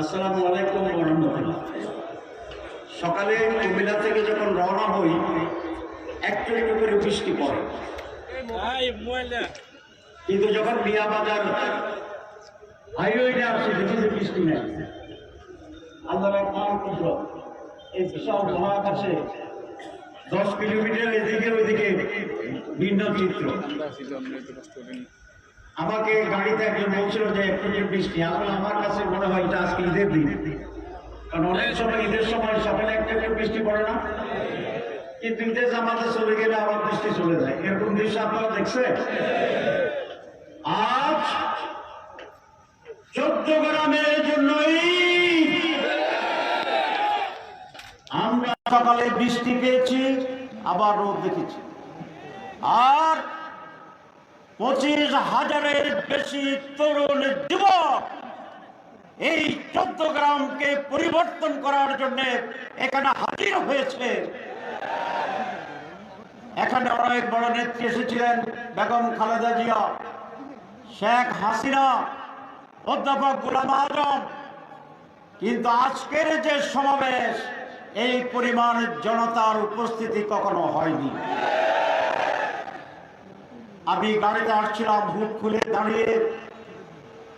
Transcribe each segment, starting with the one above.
আসসালামু আলাইকুম রহমতুল্লাহ সকালে কুমিল্লা থেকে যখন রওনা হই একটু একটু করে বৃষ্টি পড়ে। কিন্তু যখন মিয়া বাজার হাইওয়েতে আসছে দেখি যে বৃষ্টি নেই। আল্লাহর নাম কুদরত এই বিশাল মহাকাশে দশ কিলোমিটার এদিকে ওইদিকে ভিন্ন চিত্র। আমাকে গাড়িতে একজন বলছিল যে যে বৃষ্টি। আসলে আমার কাছে মনে হয় এটা আজকে ঈদের দিন। কারণ অনেক সময় ঈদের সময় সকালে একটা একটু বৃষ্টি পড়ে না, কিন্তু ঈদের জামাতে চলে গেলে আবার বৃষ্টি চলে যায়। এরকম দৃশ্য আপনারা দেখছেন? আজ চোদ্দ গ্রামের জন্যই আমরা সকালে বৃষ্টি পেয়েছি, আবার রোদ দেখেছি। আর পঁচিশ হাজারের বেশি তরুণ যুবক এই চোদ্দ গ্রামকে পরিবর্তন করার জন্য এখানে হাজির হয়েছে। এখানে অনেক বড় নেত্রী এসেছিলেন, বেগম খালেদা জিয়া, শেখ হাসিনা, অধ্যাপক গুলাম আজম। কিন্তু আজকের যে সমাবেশ, এই পরিমাণ জনতার উপস্থিতি কখনো হয়নি। আমি গাড়িতে আসছিলাম বুক খুলে দাঁড়িয়ে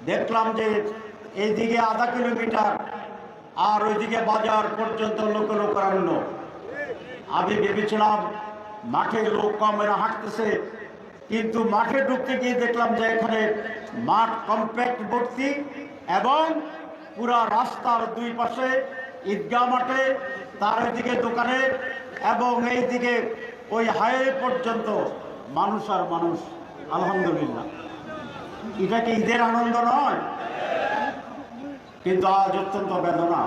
দেখলাম যে এইদিকে আধা কিলোমিটার আর ওইদিকে বাজার পর্যন্ত লোক লোকারণ্য আমি ভেবেছিলাম, মাঠে লোক কম, এরা হাঁটতেছে। কিন্তু মাঠে ঢুকতে গিয়ে দেখলাম যে এখানে মাঠ কম্প্যাক্ট ভর্তি এবং পুরা রাস্তার দুই পাশে ঈদগাহ মাঠে, তার দিকে দোকানে এবং এইদিকে ওই হাইওয়ে পর্যন্ত মানুষ আর মানুষ, আলহামদুলিল্লাহ। এটা কি ঈদের আনন্দ নয়? কিন্তু আজ অত্যন্ত বেদনা।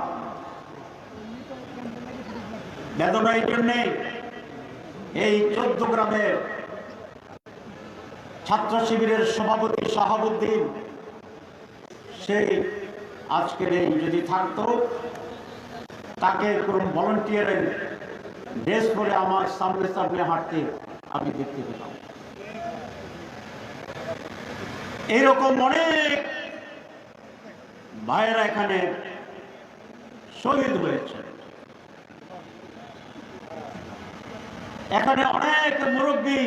বেদনা এই জন্যে এই চোদ্দ গ্রামের ছাত্র শিবিরের সভাপতি শাহাবুদ্দিন সে আজকের এই যদি থাকতো, তাকে কোনো ভলেন্টিয়ারের ড্রেস করে আমার সামনে সামনে হাঁটতে আমি দেখতে পেলাম এইরকম অনেক ভাইয়েরা এখানে শহীদ হয়েছে। এখানে অনেক মুরব্বী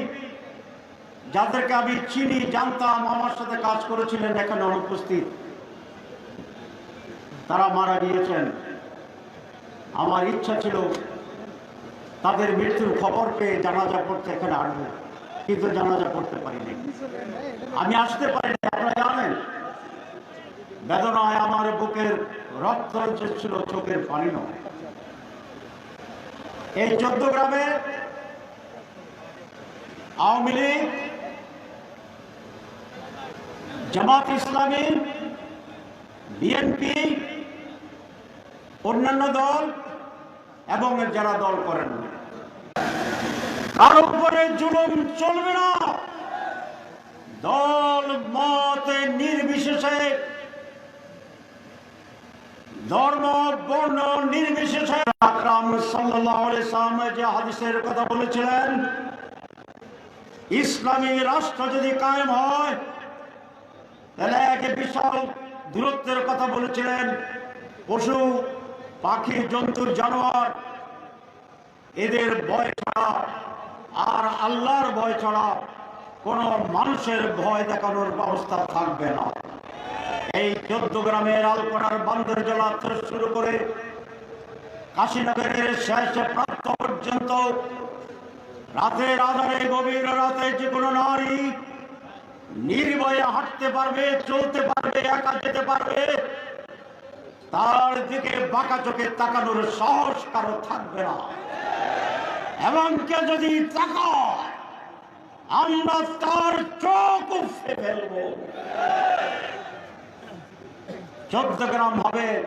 যাদেরকে আমি চিনি, জানতাম, আমার সাথে কাজ করেছিলেন, এখানে অনুপস্থিত। তারা মারা গিয়েছেন। আমার ইচ্ছা ছিল তাদের মৃত্যুর খবর পেয়ে জানাজা পড়তে এখানে আসব। কিন্তু জানাজা পড়তে পারিনি আমি আসতে পারিনি আপনারা জানেন। বেদনায় আমার বুকের রক্ত ছিল চোখের পানি নয়। এই চোদ্দ গ্রামে আওয়ামী লীগ, জামাত ইসলামী, বিএনপি, অন্যান্য দল এবং যারা দল করেন না। কারও উপরে জুলুম চলবে না। দল মত নির্বিশেষে, ধর্ম, বর্ণ নির্বিশেষে আকরাম সাল্লাল্লাহু সাল্লাম যে হাদিসের কথা বলেছিলেন, ইসলামী রাষ্ট্র যদি কায়েম হয়, তাহলে এক বিশাল দূরত্বের কথা বলেছিলেন। পশু, পাখি, জন্তুর জানোয়ার, এদের ছাড়া আর আল্লাহর ভয় ছাড়া কোনো মানুষের ভয় দেখানোর ব্যবস্থা থাকবে না। এই চোদ্দ গ্রামের আলপনার বান্দর জেলা শুরু করে কাশীনগরের শেষ প্রাপ্ত পর্যন্ত রাতের আধারে গভীর রাতে যে কোনো নারী নির্ভয়ে হাঁটতে পারবে, চলতে পারবে, একা যেতে পারবে, তার দিকে বাঁকা চোখে তাকানোর সাহস কারও থাকবে না। এবং কে যদি তাকায়, আমরা তার চোখ উপড়ে ফেলব। চোদ্দ গ্রাম হবে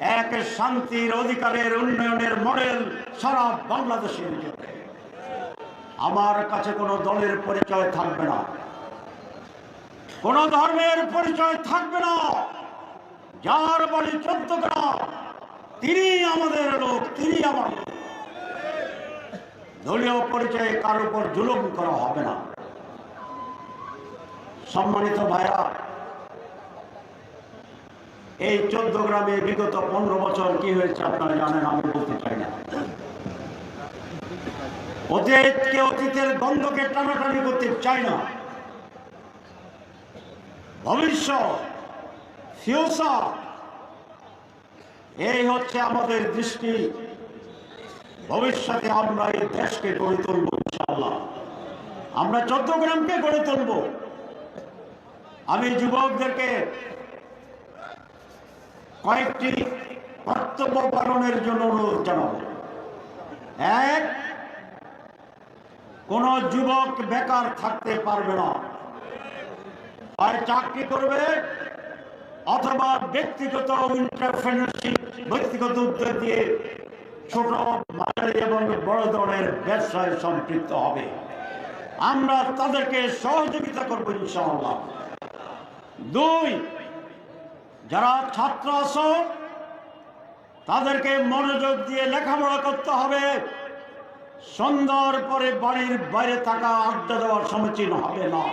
এক শান্তির অধিকারের উন্নয়নের মডেল সারা বাংলাদেশের আমার কাছে কোনো দলের পরিচয় থাকবে না। কোন ধর্মের পরিচয় থাকবে না। যার বাড়ি চোদ্দ গ্রাম, তিনি আমাদের লোক, তিনি আমার লোক। দলীয় পরিচয়ে কার উপর জুলুম করা হবে না। সম্মানিত ভাইরা, এই চোদ্দ গ্রামে বিগত পনেরো বছর কি হয়েছে আপনারা জানেন, আমি বলতে চাই না। অতীতকে অতীতের দ্বন্দ্বকে টানাটানি করতে চাই না। ভবিষ্যৎ ফিউচার এই হচ্ছে আমাদের দৃষ্টি। ভবিষ্যতে আমরা এই দেশকে গড়ে তুলব, ইনশাআল্লাহ। আমরা চট্টগ্রামকে গড়ে তুলব। আমি যুবকদেরকে কয়েকটি কর্তব্য পালনের জন্য অনুরোধ জানাব। এক, কোন যুবক বেকার থাকতে পারবে না। হয় চাকরি করবে অথবা ব্যক্তিগত ইন্টারপ্রেনারশিপ ব্যক্তিগত উদ্যোগ দিয়ে ছোট এবং বড় ধরনের ব্যবসায় সম্পৃক্ত হবে। আমরা তাদেরকে সহযোগিতা করব ইনশাআল্লাহ। দুই, যারা ছাত্র আছো, তাদেরকে মনোযোগ দিয়ে লেখাপড়া করতে হবে। সন্ধ্যার পরে বাড়ির বাইরে থাকা আড্ডা দেওয়ার সমীচীন হবে না।